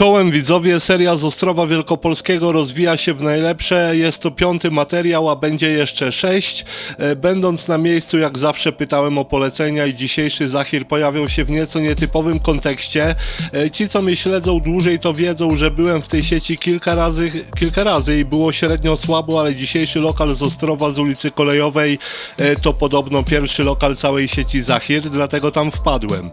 Czołem widzowie, seria z Ostrowa Wielkopolskiego rozwija się w najlepsze. Jest to piąty materiał, a będzie jeszcze sześć. E, Będąc na miejscu, jak zawsze pytałem o polecenia i dzisiejszy Zachir pojawił się w nieco nietypowym kontekście. E, Ci, co mnie śledzą dłużej, to wiedzą, że byłem w tej sieci kilka razy, kilka razy i było średnio słabo, ale dzisiejszy lokal z Ostrowa, z ulicy Kolejowej, e, to podobno pierwszy lokal całej sieci Zachir, dlatego tam wpadłem.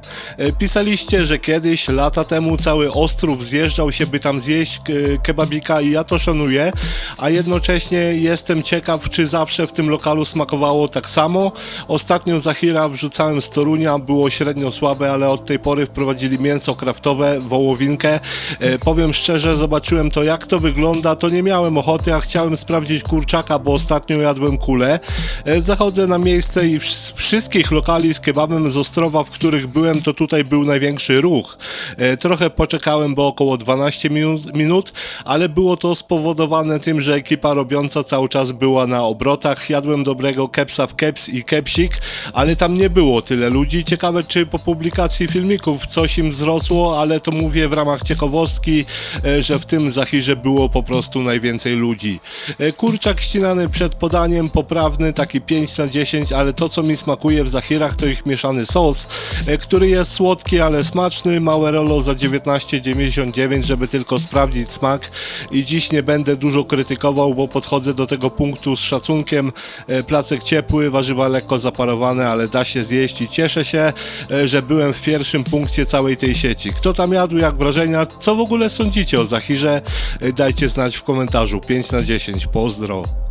Pisaliście, że kiedyś, lata temu, cały Ostrów zjeżdżał się, by tam zjeść k- kebabika i ja to szanuję, a jednocześnie jestem ciekaw, czy zawsze w tym lokalu smakowało tak samo. Ostatnio Zachira wrzucałem z Torunia, było średnio słabe, ale od tej pory wprowadzili mięso kraftowe, wołowinkę. E, powiem szczerze, zobaczyłem to jak to wygląda, to nie miałem ochoty, a chciałem sprawdzić kurczaka, bo ostatnio jadłem kulę. E, zachodzę na miejsce i z wszystkich lokali z kebabem z Ostrowa, w których byłem, to tutaj był największy ruch. E, trochę poczekałem, bo około 12 minut, minut, ale było to spowodowane tym, że ekipa robiąca cały czas była na obrotach. Jadłem dobrego kepsa w keps i kepsik, ale tam nie było tyle ludzi. Ciekawe, czy po publikacji filmików coś im wzrosło, ale to mówię w ramach ciekawostki, e, że w tym Zachirze było po prostu najwięcej ludzi. E, Kurczak ścinany przed podaniem, poprawny, taki 5 na 10, ale to co mi smakuje w Zachirach to ich mieszany sos, e, który jest słodki, ale smaczny. Małe rolo za 19,99, żeby tylko sprawdzić smak i dziś nie będę dużo krytykował, bo podchodzę do tego punktu z szacunkiem. E, Placek ciepły, warzywa lekko zaparowane, ale da się zjeść i cieszę się, e, że byłem w pierwszym punkcie całej tej sieci. Kto tam jadł, jak wrażenia, co w ogóle sądzicie o Zachirze? E, Dajcie znać w komentarzu. 5 na 10, pozdro.